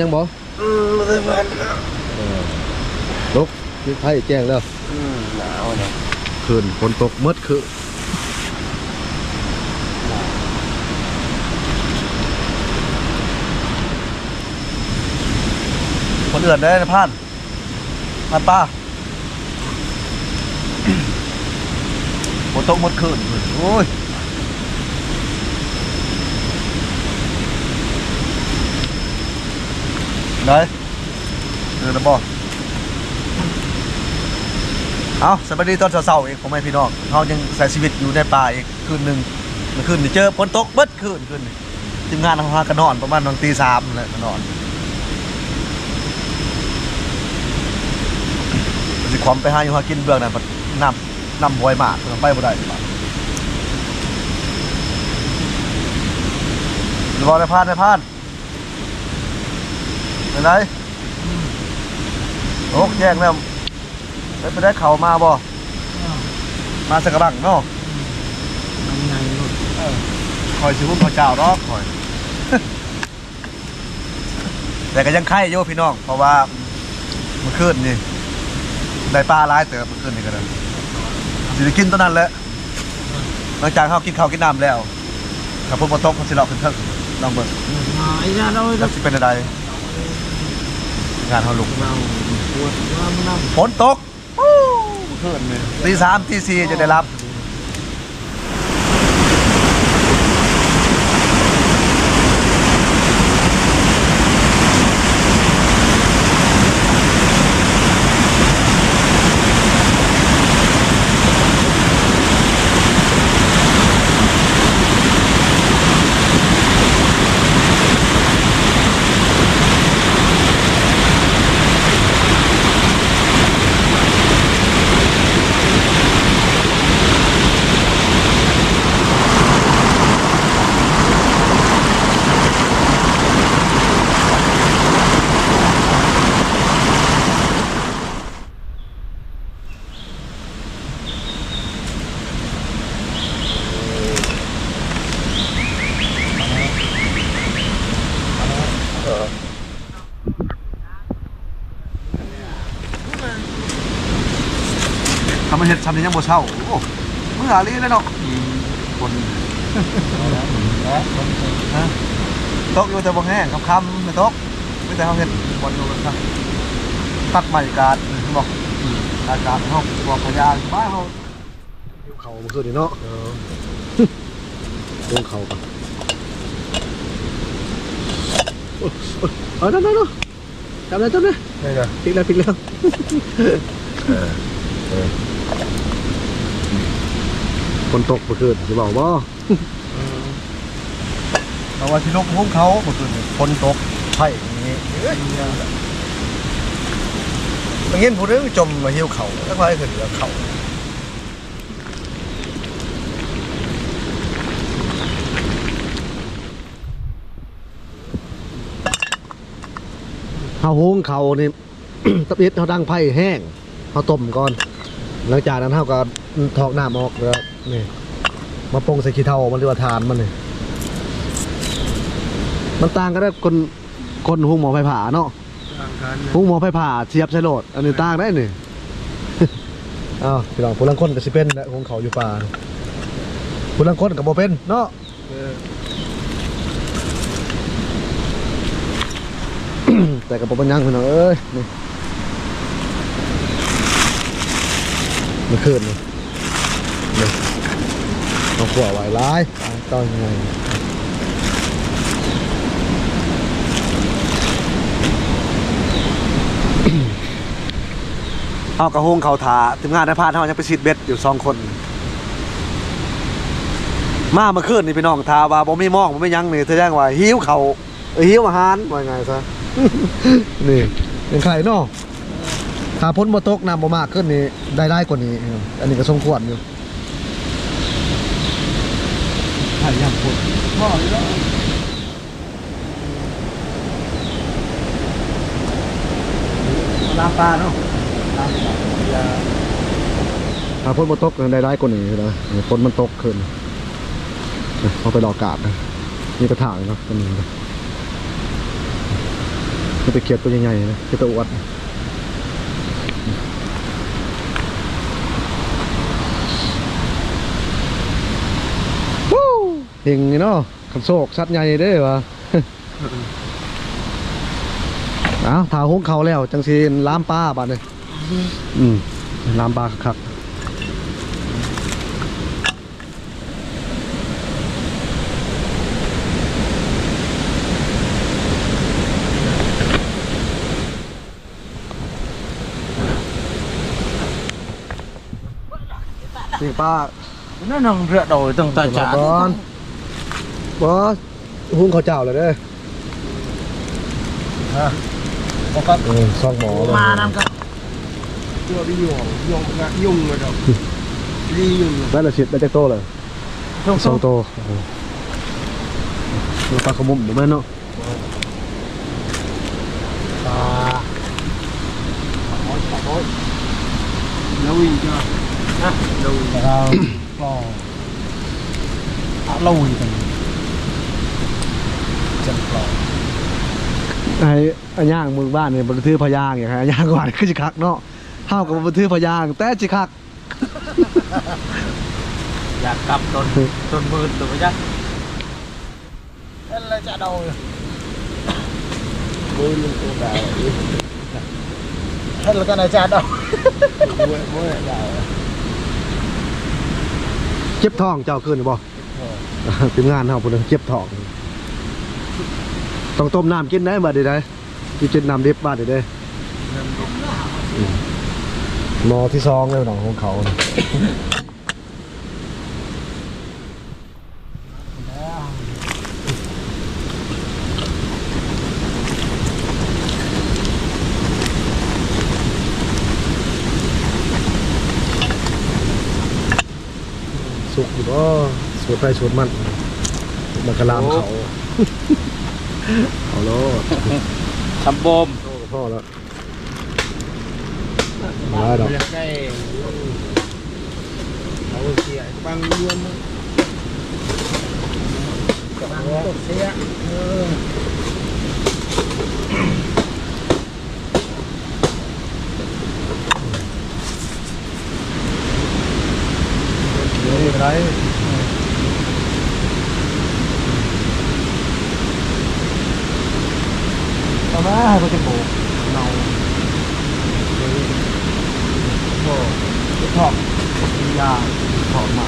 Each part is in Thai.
ยังบ่อืมไม่ได้พันครับลุกนี่ไพ่แจ้งแล้วอืมหนาวนะคืนฝนตกมืดคือคนอื่นได้นะพานพานป้าฝนตกหมดคืนโอ้ย ได้เดินนะบ่เอาสวัสดีตอนเช้าๆอีกผมไม่พี่น้องเขายังใช้ชีวิตอยู่ในป่าอีกคืนหนึ่งเมื่อคืนนี่เจอฝนตกเบิดคืนคืนนี่ทีมงานเขาพากันนอนประมาณตอนตีสามเลยก็นอนมันสิความไปหาอยู่หากินเบื้องนั้นนำนำหวยมากมันไปบ่ได้ดีกว่ารือว่าได้พลาดได้พาด เป็นไรโอ้แจ้งแล้วได้ไปได้เข่ามาบ่มาสักกระบังเนาะทำไงลูกคอยชิวุ้นพระเจ้ารอกคอย แต่ก็ยังไข่โยพี่น้อง เพราะว่าเมื่อคืนนี่ได้ปลาร้ายเติบเมื่อคืนนี่ก็ได้สิได้กินตัวนั้นแหละหลังจากเขากินข้าวกินน้ำแล้วขับพวกมาตกเขาสิเลาะขึ้นเทิงลองเบิ่งหายนะเรา แล้วสิเป็นอะไร งานเขาลุกเราปวดว่ามันนั่งฝนตกอู้เมื่อคืนนี่ตีสามตีสี่จะได้รับ ทำมาเห็ดทำนี้ยังบ่เช่าโอ้เมื่ออาลีเลยเนาะคนฮะตกอยู่แต่บ่แห้งคำๆไม่ตกไม่แต่เขาเห็ดบนอยู่กันครับตัดใหม่การบอกอากาศห้องบอกพยานบ้านเขาเขาเมื่อคืนนี่เนาะลงเขากันโอ้ยโอ้ยเอานั่นนั่นนั่นจำได้จำได้นี่ไงพลิกแล้วพลิกแล้ว ฝนตกเมื่อคืนจะบอกว่าเราว่าที่ลกห้องเขาเมื่อคืนนี่ฝนตกไผ่อย่างนี้เอ้ยอย่างนี้ผู้นึงจมมาหิวเขาแล้วก็ให้ขึ้นเหลือเขาเขาหุงเขานี่ตับอิดเขาดังไผ่แห้งเขาต้มก่อน หลังจากนั้นเขาก็ทอกน้ำออกแล้วนี่มาปรุงใส่ขี้เถ้ามันเรียกว่าทานมันนี่มันต่างกันได้คนคนหุงหมอไฟผ่าเนาะทางการหุงหมอไฟผ่าเสียบใส่โหลด อันนี้ต่างได้นี่อ้าวพี่น้องผู้ลังคนก็สิเป็นแหละหุงเขาอยู่ป่าผู้ลังคนก็บ่เป็นเนาะเออแต่กับผมเป็นหยังพี่น้องเอ้ยนี่ มื่อคืนนี่เอาขวาไว้ร้ายต้อยยังไงเอากระหงเขาถาทีมงานในพานเขายังไปฉีดเบ็ดอยู่สองคน มามื่อคืนนี่พี่น้องทาว่าบ่มีมองบ่มียังนี่แสดงว่าหิวเขาหิวอาหารว่าไงซะนี่เป็นไข่เนาะ ถ้าพ้นบ่ตกน้ำบ่มากขึ้นนี่ได้ได้กว่านี้ อันนี้ก็สมควรอยู่ไข่ย่างคนพ่อนี่แล้วลาปลาเนาะลาปลาถ้าพ้นบ่ตกได้ได้กว่านี้นะฝนมันตกขึ้นเขาไปรอกาดนะมีกระถางเนาะตัวนี้นะมันจะเขียดตัวใหญ่ๆนะเขียดตัวอวดวู้ เฮงเนาะขันโศกชัดใหญ่เด้อวะเอาวถาหุ้งเขาแล้วจังสีล้ามป้าบาดเลยอืมล้ามปลาคักๆนี่ป้า nó nồng rượu đổi từng tài บ sản อน บอสหุ้งข้าเจ้าเลยเด้อฮะบอกเออซอกหมอมานำครับตัวยุ่งยุ่งนะยุ่งเลยครับพี่ยุ่งได้ละชิดได้จากโตเลยสองโตเาปลาขมุมหรือไม่เนาะปลาปลาปลาโอ๊ยแลวีจ้ะนะแล้วเราปลาเราอีก ไอ้ย่างมือบ้านเนี่ยบรรทือพะยางอย่างไรย่างก่อนคือจิคักเนาะเท่ากับบรรทือพะยางแต่จิคัก dạ cặp tuần tuần mượn tụi chắc Thế là chả đâu rồi Vui luôn cô đào Thế là cái này chả đâu Vui vui lại đào เจ็บท้องเจ้าขึ้นบ่ทีมงานเฮาพุ่นเจ็บท้อง ต้องต้มน้ำกินได้บ่ได้ได้กินกินน้ำดิบบ้านได้ได้อืมหมอที่ซองเลยหนองของเขาน่ะสุกอยู่บ่สูตรไปสูตรมันมันกระลามเขา เอาโลด Tầm bồm พ่อแล้วมาดอก cái Đâu kia bằng luôn Bằng tốt xe Ừ. นี่ไรเอามาให้เขาจะโบก เนาโอ้ยถอดยาถอดมา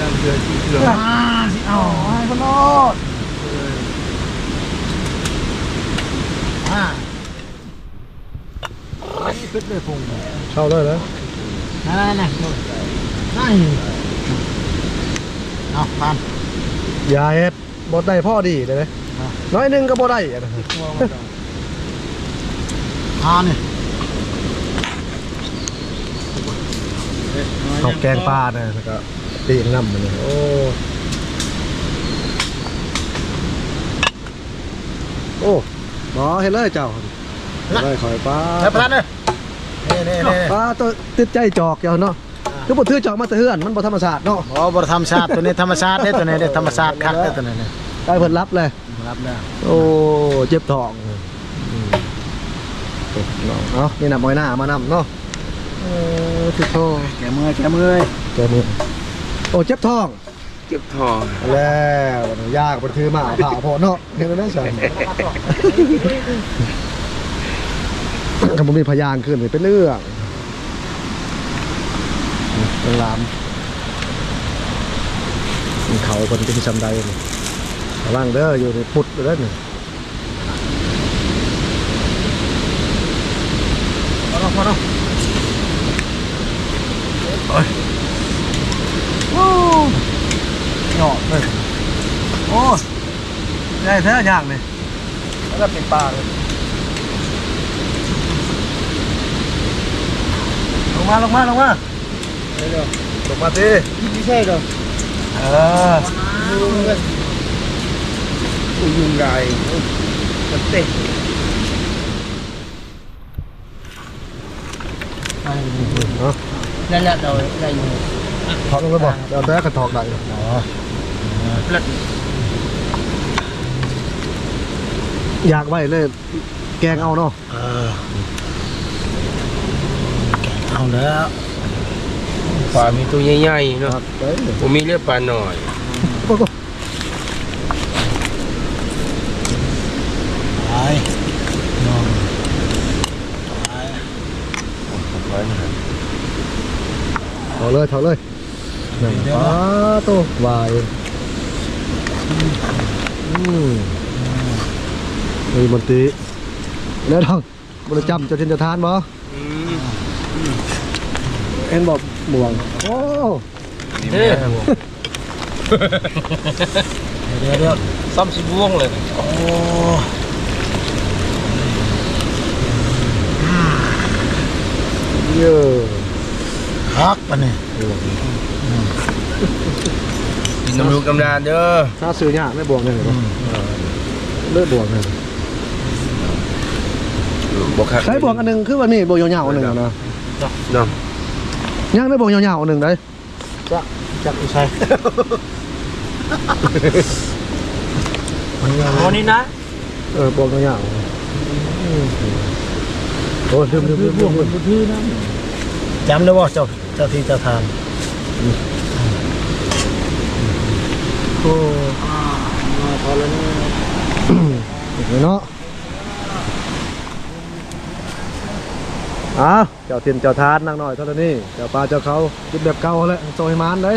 ดังเดื อดที่เถื่อนอ่าสิเอาให้คนโน้ตอ่านี่ขึ้นเลยพงเข้าเลยแล้วนั่นนั่นนั่นเอาพันยาเฮ็ดบ่ได้พ่อดีเลยนะอะน้อยหนึงก็บ่ได้อะนะทานนี่ข้าวแกงปลาเนี่ยแล้วก็ ตีน้ำมันเนี่ยโอ้โอ้หมอเห็นเลยเจ้าได้ขอยปลาแล้วพันเลยนี่นี่นี่ปลาตัวติดใจจอกเจ้าเนาะคือบ่ถือจอกมาแต่เฮือนมันบ่ธรรมชาติเนาะอ๋อบรธรรมชาติตัวนี้ธรรมชาติเนี่ยตัวนี้เนี่ยธรรมชาติคักเนี่ยตัวนี้เนี่ยได้เพิ่นรับเลยรับได้โอ้เจ็บท้องอืมโอ้เนาะเอานี่นำมอยหน้ามานำเนาะเออติดโทแกมือแกมือเจอมือ โอ้เจ็บท้องเก็บทองแล้วยากมันถือหมาผ่าพอเนาะเห็นไหมนะฉันกับผมมีพยานขึ้นนี่เป็นเรื่องเรื่องรามเขาคนที่มีจำได้นี่ระวังเด้ออยู่ในพุดอยู่แล้วนี่พอแล้วพอแล้ว หยอดเลยโอ้ใหญ่แท้ยากเลยแล้วก็ปิดปากเลยลงมาลงมาลงมาเร็วลงมาสิๆไม่ใช่หรอกเออยุงกันอุ้ยยุงใหญ่มันเตะเนาะนั่นแหละโดยได้ยุงถอกลงไปบ่เดี๋ยวแต่กระถอกได้อ๋อ อยากไว้เลย แกงเอาเนาะเออเอาแล้วปลามีตัวใหญ่ๆเนาะเอ้ยผมมีเลือดปลาหน่อยโอ้โหไปนอนไปไว้นะครับถอกเลยถอกเลยนั่นอ้าตัววายอืม นี่มันตีแล้วทองบริจำเจ้าทินเจ้าทานบ่อืมเอ็นบอกบ่วง โอ้เฮ้ยเดี๋ยวเดี๋ยวซ้ำสิบวงเลย โอ้เยอะฮักปะเนี่ยกิ นน้ำลูกกำนานเด้อถ้าซื้อยากไม่บวกเลยเหรอเลือดบวกเลยบอกครับใช้บวกอันหนึ่งคือว่านี่บวกยาวๆอันหนึ่งอะนะเนาะยังได้บวกยาวๆอันหนึ่งได้จักใช่มันยังอ๋อนี่นะเออบวกยาวๆอืมโอ้ลืมลืมลืมลืมลืมจำได้ว่าเจ้าเจ้าที่เจ้าทาน โอ้พอแล้วนี่เนาะอ้าวเจ้าถิ่นเจ้าทานนั่งหน่อยเท่านี้เจ้าปลาเจ้าเขากินแบบเก่าเลยโซยมานเลย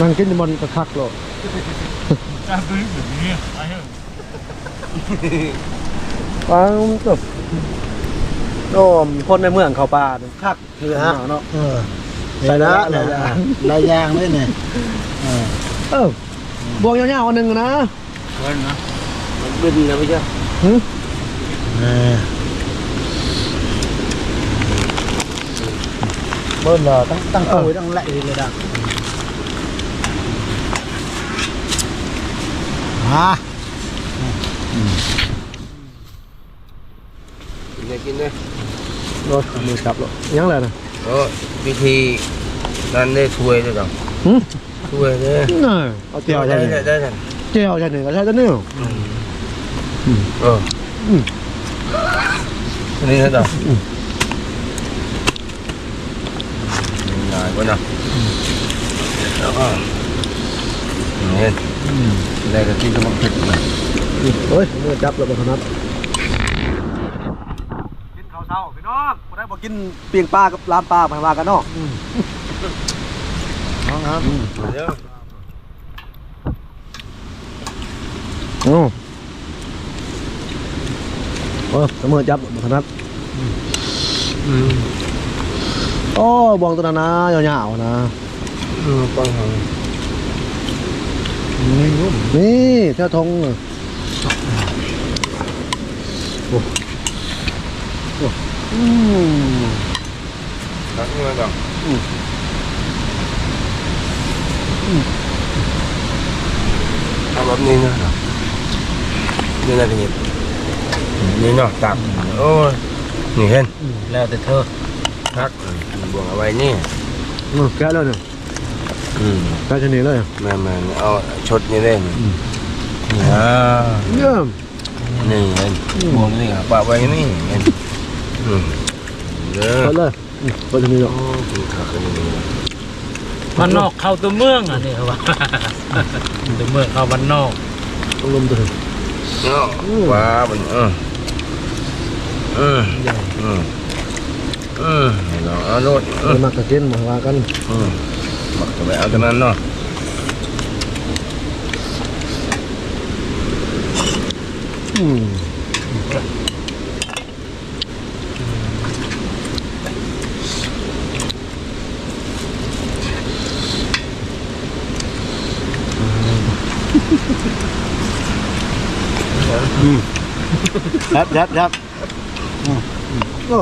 นั่งกินอยู่บนกระคักโลดฟังจบโดมคนในเมืองเขาป่าคักคือฮะเนาะ เออเดี๋ยวละหลายอย่างหลายอย่างเลยเนี่ยเออเออบวกยาวๆอันหนึ่งนะมันบินนะพี่เจ้าหึเออเบิ้ลเหรอตั้งตั้งโอยตั้งแหละเลยดังมากินเลยกินเลยรถมือจับรถยังไงนะ โอ้พิธีนั่นได้ถ้วยด้วยจ้ะหึถ้วยเลยน่ะเอาเจียวใช่ได้ไหมได้ได้ได้เจียวใช่ไหมก็ใช่ตัวนี้เอออมอันนี้นะจ้ะง่ายกว่าเนาะแล้วก็เห็นได้ก็กินก็มันเผ็ดนะเฮ้ยมือจับรถบนถนัดกินข้าวเช้าพี่น้อง บ่ได้บอกกินเปียงปลากับลามปลาไปว่ากันเนาะน้องครับเดี๋ยวโอ้โอ้เสมอจับรถบนถนัดอืมโอ้บวงตัวนั้นนะยาวๆนะอืมปังหังนี่ยุ่มนี่เท่าทงน่ะโอ้ โอ้อืมรักเงินก่อนเอาแบบนี้นะนี่นะพี่นี่เนาะตับโอ้ยนี่เห็นแล้วแต่เธอพักบวงเอาไว้นี่อืมแกะ เลยเนี่ยอืมแกะชนิดเลยแม่แม่เอาชดนี่ได้นี่อ่าเยี่ยมนี่เห็นบวงนี่ครับปะไว้นี่เห็นอืมเด้อเปิดเลยอืมเปิดชนิดเลยโอ้กินข้าวกันนี่บ้านนอกเข้าตัวเมืองอะเนี่ยว่าตัวเมืองเข้าบ้านนอกต้องลมตัวถึงเนาะว้ามันเออเอออืมอืมเนาะเอาโลดเอเออมักกะกินมาว่ากันอืมบักจะไปเอาตัวนั้นเนาะอืม ครับครับครับโอ้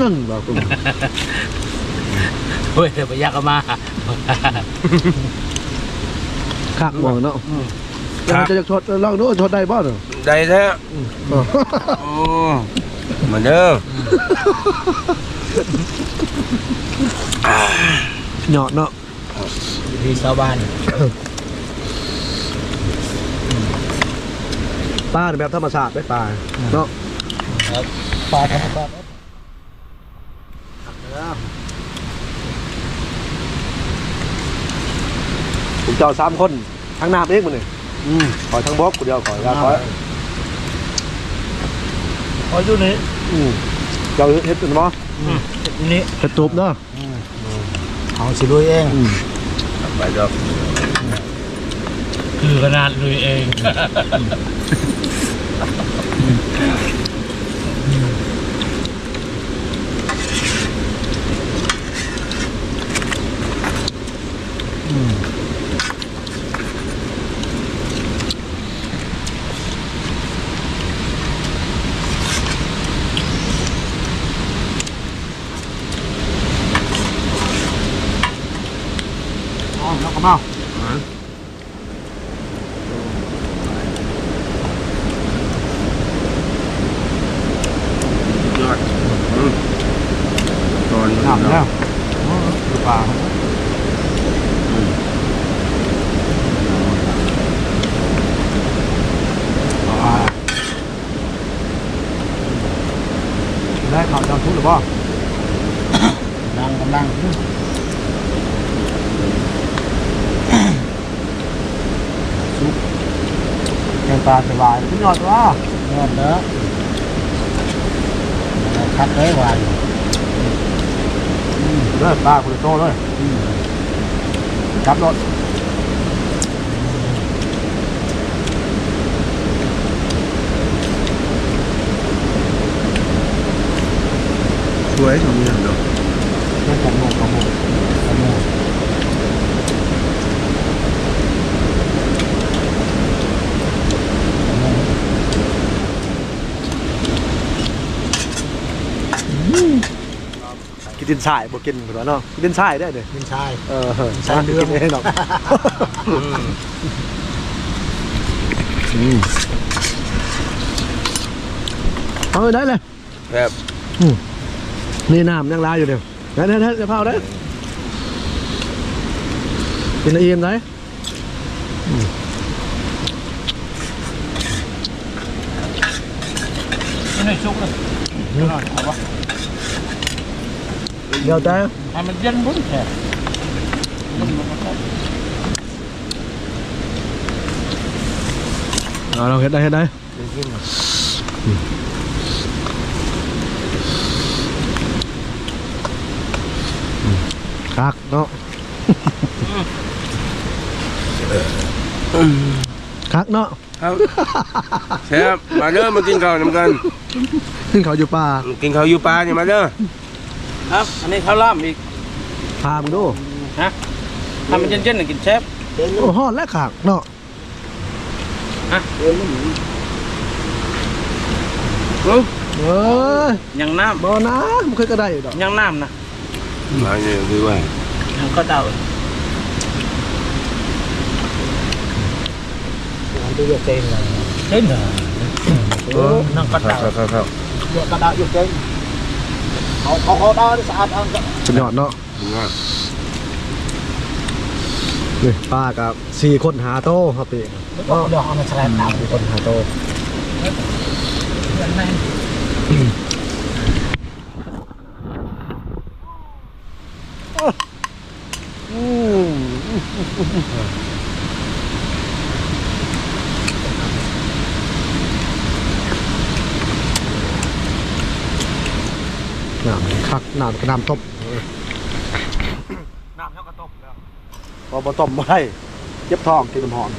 นั่นแบบคุณเฮ้ยเดี๋ยวไปยักเอามาคักบ่เนาะแล้วมันจะชดลองดูชดได้บ่เนาะ ได้แท้อ๋อโอ้มาเด้อเหยาะเนาะ ที่ชาวบ้าน ปลาเนี่ยแบบธรรมชาติได้ปลาเนาะปลาธรรมชาติผมเจ้าสามคนทั้งน้ำเองมันนี่ขอทั้งบกกูเดียวขอยาขอพออยู่นี่อืมเจ้าเฮ็ดเป็นบ่นี่เฮ็ดตูบเนาะเอาสิลุยเองไปดอกคือขนาดลุยเอง Thank you. นั่งกำลังซุปแกงปลาสบายคุณยอดว่ายอดเด้อคัดเลย หวานเลิศปลาคุณโตเลยจับรถสวยตรงนี้ดอกไม่กระโมกกระโมกกระโมกกินดินทรายบ่กินเหรอเนาะกินดินทรายได้เด้เป็นชาย เออทรายเดือกินเองหรอกเอาไปได้เลยแบบ นี่น้ำยังลายอยู่เดียว นั่นนั่นจะเผาได้กินละเอียดไหนไม่ได้ชุกเลยหน่อยเอาวะ เดี๋ยวใจ ให้มันเย็นบุ้นแคักเนาะคักเนาะครับแซ่บมาเด้อมากินข้าวน้ำกันขึ้นเขาอยู่ป่ากินข้าวอยู่ปลาเนี่ยมาเด้อครับ อันนี้ข้าวล่ามอีกพามดูฮะทำมันเย็นๆหน่อยกินแชฟโอ้ฮอดและขากเนาะเอ้ยเอ้ยยังน้ำบ่นะมันเคยก็ได้อยู่ดอกยังน้ำนะ มาเนี่ยคือว่ายังก็เดาดูยกเจนเลยเล่นเหรอเออนั่งก็เข้าเดาเข้าเข้าเข้ายกกระดาษยกเจนเขาเขาเขาได้สะอาดเอาสุดยอดเนาะง่ายนี่ป้ากับสี่คนหาโต้ครับพี่ก็ดอกเอามาแสลงตามคนหาโต้ น้ำคักน้ำกระน้ำต้มน้ำเท่ากับต้มแล้วพอมาต้มไม่ได้เย็บท้องกินน้ำหอม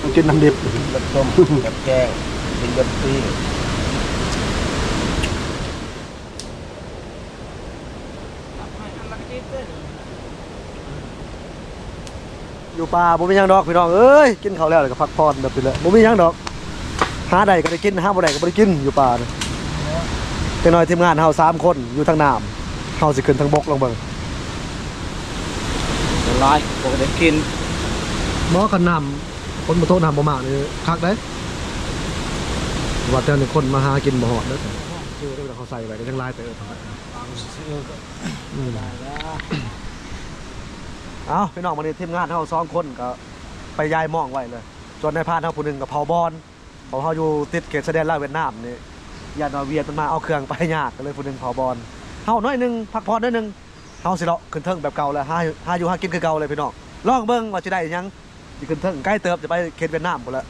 ต้องกินน้ำดิบแบบต้มแบบแกงเป็นแบบปิ้ อยู่ป่าบ่มีหยังดอกพี่น้องเอ้ยกินข้าวแล้วแล้วก็พักผ่อนแบบนี้แหละบ่มีหยังดอกหาใดก็ได้กินหาบ่ได้ก็บ่ได้กินอยู่ป่าเนี่ยแต่น้อยทีมงานเฮาสามคนอยู่ทางน้ำเฮาสิขึ้นทางบกลงเบิ่งละลายปกติกินบ่กันน้ำคนบ่โทษน้ำบ่มากนี่คักเด้ว่าแต่นี่คนมาหากินบ่ฮอดเด้อชื่อเด้อเขาใส่ไว้ก็ยังลายไปเออทำไมอืม เอาพี่น้องวันนี้ทีมงานเฮาสองคนก็ไปย้ายหมองไว้เลยจนในพานเฮาผู้หนึงกับเผาบอลเขาเฮาอยู่ติดเขตแสดนลาวเวียดนามนี่ยานว่าเวียดมันมาเอาเครื่องไปยากก็เลยผู้หนึงเผาบอลเฮาน้อยหนึงพักผ่อนน้อยหนึงเฮาสิเลาะขึ้นเทิงแบบเก่าแล้วหาหาอยู่หากินคือเก่าเลยพี่น้องลองเบิ่งว่าจะได้หยังสิขึ้นเทิงใกล้เติบจะไปเขตเวียดนามพุ่นละ